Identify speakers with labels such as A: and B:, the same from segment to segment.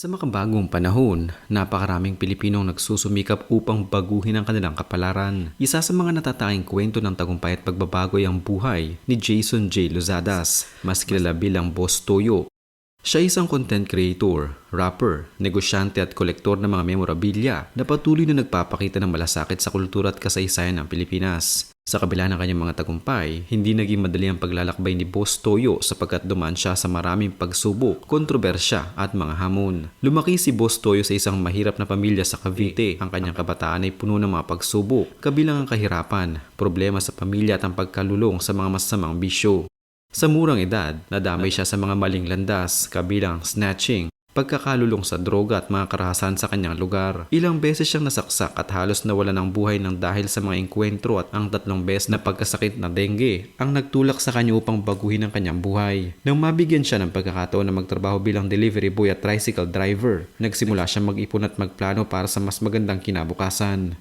A: Sa makabagong panahon, napakaraming Pilipinong nagsusumikap upang baguhin ang kanilang kapalaran. Isa sa mga natatanging kwento ng tagumpay at pagbabago ang buhay ni Jason J. Lozadas, mas kilala bilang Boss Toyo. Siya isang content creator, rapper, negosyante at kolektor ng mga memorabilia na patuloy na nagpapakita ng malasakit sa kultura at kasaysayan ng Pilipinas. Sa kabila ng kanyang mga tagumpay, hindi naging madali ang paglalakbay ni Boss Toyo sapagkat dumaan siya sa maraming pagsubok, kontrobersya at mga hamon. Lumaki si Boss Toyo sa isang mahirap na pamilya sa Cavite. Ang kanyang kabataan ay puno ng mga pagsubok, kabilang ang kahirapan, problema sa pamilya at ang pagkalulong sa mga masamang bisyo. Sa murang edad, nadamay siya sa mga maling landas, kabilang snatching, pagkakalulong sa droga at mga karahasan sa kanyang lugar. Ilang beses siyang nasaksak at halos nawala ng buhay ng dahil sa mga engkwentro at ang tatlong beses na pagkasakit na dengue ang nagtulak sa kanya upang baguhin ang kanyang buhay. Nang mabigyan siya ng pagkakataon na magtrabaho bilang delivery boy at tricycle driver, nagsimula siya mag-ipon at magplano para sa mas magandang kinabukasan.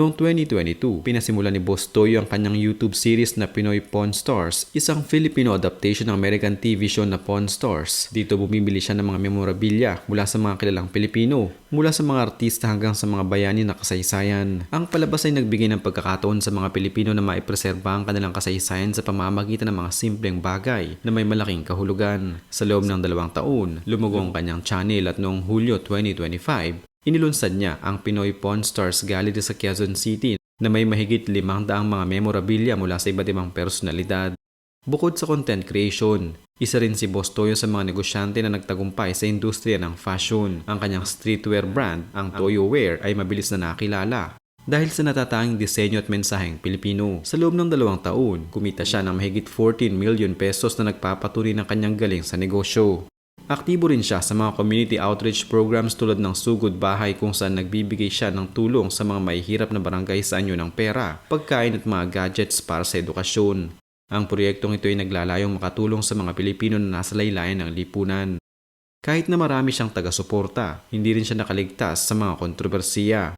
A: Noong 2022, pinasimula ni Boss Toyo ang kanyang YouTube series na Pinoy Pawn Stars, isang Filipino adaptation ng American TV show na Pawn Stars. Dito bumibili siya ng mga memorabilia mula sa mga kilalang Pilipino, mula sa mga artista hanggang sa mga bayani na kasaysayan. Ang palabas ay nagbigay ng pagkakataon sa mga Pilipino na maipreserba ang kanilang kasaysayan sa pamamagitan ng mga simpleng bagay na may malaking kahulugan. Sa loob ng dalawang taon, lumugo ang kanyang channel at noong Hulyo 2025, Inilunsad niya ang Pinoy Pawn Stars Gallery sa Quezon City na may mahigit limang daang mga memorabilia mula sa iba't ibang personalidad. Bukod sa content creation, isa rin si Boss Toyo sa mga negosyante na nagtagumpay sa industriya ng fashion. Ang kanyang streetwear brand, ang Toyo Wear, ay mabilis na nakilala dahil sa natatanging disenyo at mensaheng Pilipino. Sa loob ng dalawang taon, kumita siya ng mahigit 14 million pesos na nagpapatuloy ng kanyang galing sa negosyo. Aktibo rin siya sa mga community outreach programs tulad ng Sugod Bahay kung saan nagbibigay siya ng tulong sa mga mahihirap na barangay sa anyo ng pera, pagkain at mga gadgets para sa edukasyon. Ang proyektong ito ay naglalayong makatulong sa mga Pilipino na nasa laylayan ng lipunan. Kahit na marami siyang taga-suporta, hindi rin siya nakaligtas sa mga kontrobersiya.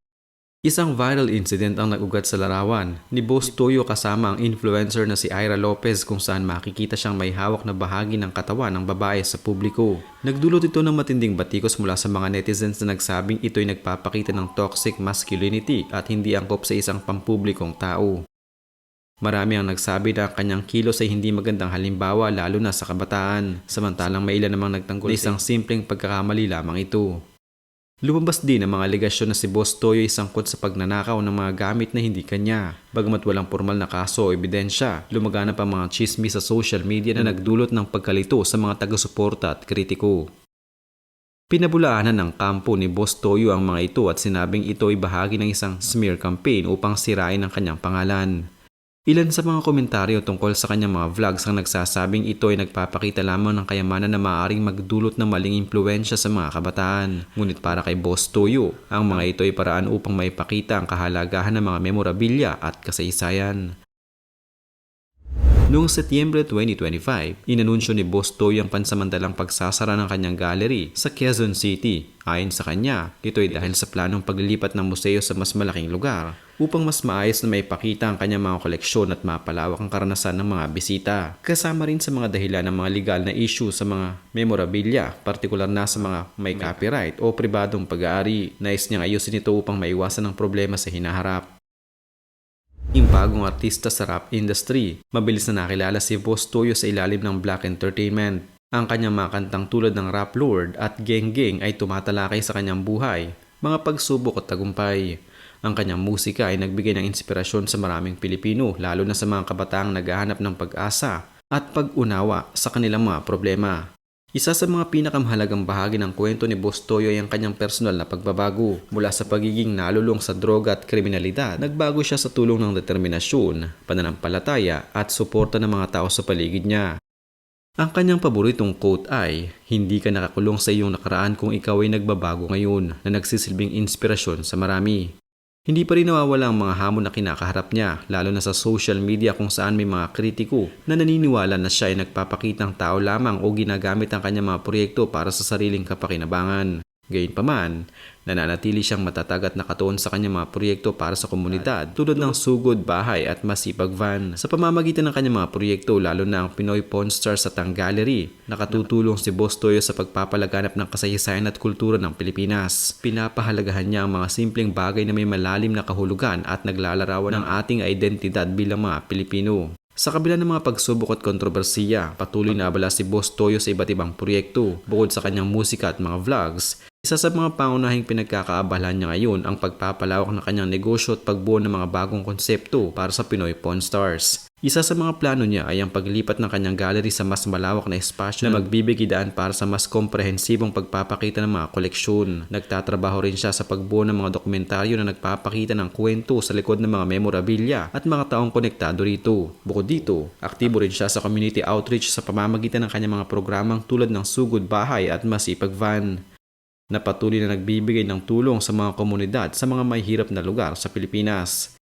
A: Isang viral incident ang nagugat sa larawan ni Boss Toyo kasama ang influencer na si Ira Lopez kung saan makikita siyang may hawak na bahagi ng katawan ng babae sa publiko. Nagdulot ito ng matinding batikos mula sa mga netizens na nagsabing ito'y nagpapakita ng toxic masculinity at hindi angkop sa isang pampublikong tao. Marami ang nagsabi na ang kanyang kilos ay hindi magandang halimbawa lalo na sa kabataan, samantalang may ilan namang nagtanggol na isang simpleng pagkakamali lamang ito. Lumabas din ang mga alegasyon na si Boss Toyo ay sangkot sa pagnanakaw ng mga gamit na hindi kanya. Bagamat walang formal na kaso o ebidensya, lumagana pa mga chismis sa social media na nagdulot ng pagkalito sa mga taga-suporta at kritiko. Pinabulaanan ng kampo ni Boss Toyo ang mga ito at sinabing ito ay bahagi ng isang smear campaign upang sirain ang kanyang pangalan. Ilan sa mga komentaryo tungkol sa kanyang mga vlogs ang nagsasabing ito ay nagpapakita lamang ng kayamanan na maaaring magdulot ng maling impluensya sa mga kabataan. Ngunit para kay Boss Toyo, ang mga ito ay paraan upang maipakita ang kahalagahan ng mga memorabilia at kasaysayan. Noong Setyembre 2025, inanunsyo ni Boss Toyo ang pansamantalang pagsasara ng kanyang gallery sa Quezon City. Ayon sa kanya, ito ay dahil sa planong paglilipat ng museo sa mas malaking lugar upang mas maayos na maipakita ang kanyang mga koleksyon at mapalawak ang karanasan ng mga bisita. Kasama rin sa mga dahilan ng mga legal na issue sa mga memorabilia, partikular na sa mga may copyright o pribadong pag-aari. Nais niyang ayusin ito upang maiwasan ang problema sa hinaharap. Yung bagong artista sa rap industry, mabilis na nakilala si Boss Toyo sa ilalim ng Black Entertainment. Ang kanyang mga kantang tulad ng Rap Lord at Geng Geng ay tumatalakay sa kanyang buhay, mga pagsubok at tagumpay. Ang kanyang musika ay nagbigay ng inspirasyon sa maraming Pilipino, lalo na sa mga kabataang naghahanap ng pag-asa at pag-unawa sa kanilang mga problema. Isa sa mga pinakamahalagang bahagi ng kwento ni Boss Toyo ay ang kanyang personal na pagbabago. Mula sa pagiging nalulong sa droga at kriminalidad, nagbago siya sa tulong ng determinasyon, pananampalataya at suporta ng mga tao sa paligid niya. Ang kanyang paboritong quote ay, Hindi ka nakakulong sa iyong nakaraan kung ikaw ay nagbabago ngayon na nagsisilbing inspirasyon sa marami. Hindi pa rin nawawala ang mga hamon na kinakaharap niya, lalo na sa social media kung saan may mga kritiko na naniniwala na siya ay nagpapakitang tao lamang o ginagamit ang kanyang mga proyekto para sa sariling kapakinabangan. Gayunpaman, nananatili siyang matatag at nakatuon sa kanyang mga proyekto para sa komunidad tulad ng sugod, bahay at masipag van. Sa pamamagitan ng kanyang mga proyekto, lalo na ang Pinoy Pawn Stars sa Tang Gallery, nakatutulong si Boss Toyo sa pagpapalaganap ng kasaysayan at kultura ng Pilipinas. Pinapahalagahan niya ang mga simpleng bagay na may malalim na kahulugan at naglalarawan ng ating identidad bilang mga Pilipino. Sa kabila ng mga pagsubok at kontrobersiya, patuloy na abala si Boss Toyo sa iba't ibang proyekto. Bukod sa kanyang musika at mga vlogs, isa sa mga pangunahing pinagkakaabalahan niya ngayon ang pagpapalawak ng kanyang negosyo at pagbuo ng mga bagong konsepto para sa Pinoy Pawn Stars. Isa sa mga plano niya ay ang paglipat ng kanyang gallery sa mas malawak na espasyo na magbibigay daan para sa mas komprehensibong pagpapakita ng mga koleksyon. Nagtatrabaho rin siya sa pagbuo ng mga dokumentaryo na nagpapakita ng kwento sa likod ng mga memorabilia at mga taong konektado rito. Bukod dito, aktibo rin siya sa community outreach sa pamamagitan ng kanyang mga programang tulad ng Sugod Bahay at Masipag Van na patuloy na nagbibigay ng tulong sa mga komunidad sa mga may na lugar sa Pilipinas.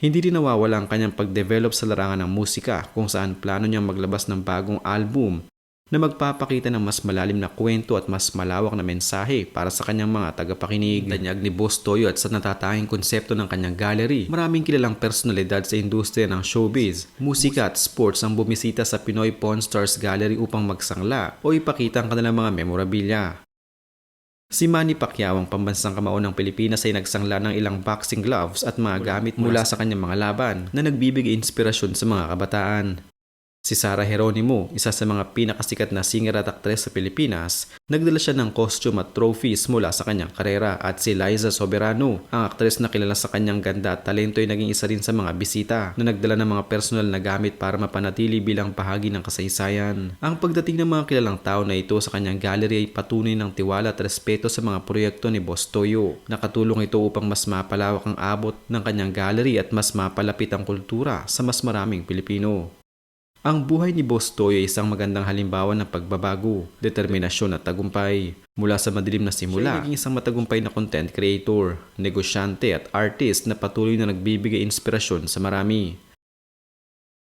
A: Hindi din nawawala ang kanyang pag-develop sa larangan ng musika kung saan plano niyang maglabas ng bagong album na magpapakita ng mas malalim na kwento at mas malawak na mensahe para sa kanyang mga tagapakinig. Tanyag ni Boss Toyo at sa natatanging konsepto ng kanyang gallery, maraming kilalang personalidad sa industriya ng showbiz, musika at sports ang bumisita sa Pinoy Pawn Stars Gallery upang magsangla o ipakita ang kanilang mga memorabilia. Si Manny Pacquiao ang pambansang kamao ng Pilipinas ay nagsangla ng ilang boxing gloves at mga gamit mula sa kanyang mga laban na nagbibigay inspirasyon sa mga kabataan. Si Sarah Geronimo, isa sa mga pinakasikat na singer at aktres sa Pilipinas, nagdala siya ng costume at trophies mula sa kanyang karera at si Liza Soberano, ang aktres na kilala sa kanyang ganda at talento ay naging isa rin sa mga bisita na nagdala ng mga personal na gamit para mapanatili bilang bahagi ng kasaysayan. Ang pagdating ng mga kilalang tao na ito sa kanyang gallery ay patunay ng tiwala at respeto sa mga proyekto ni Boss Toyo. Nakatulong ito upang mas mapalawak ang abot ng kanyang gallery at mas mapalapit ang kultura sa mas maraming Pilipino. Ang buhay ni Boss Toyo ay isang magandang halimbawa ng pagbabago, determinasyon at tagumpay. Mula sa madilim na simula, siya naging isang matagumpay na content creator, negosyante at artist na patuloy na nagbibigay inspirasyon sa marami.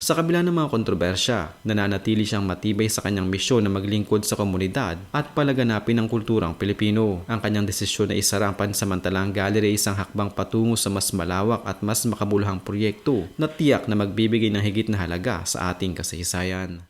A: Sa kabila ng mga kontrobersya, nananatili siyang matibay sa kanyang misyon na maglingkod sa komunidad at palaganapin ang kulturang Pilipino. Ang kanyang desisyon na isara ang pansamantalang gallery ay isang hakbang patungo sa mas malawak at mas makabuluhang proyekto na tiyak na magbibigay ng higit na halaga sa ating kasaysayan.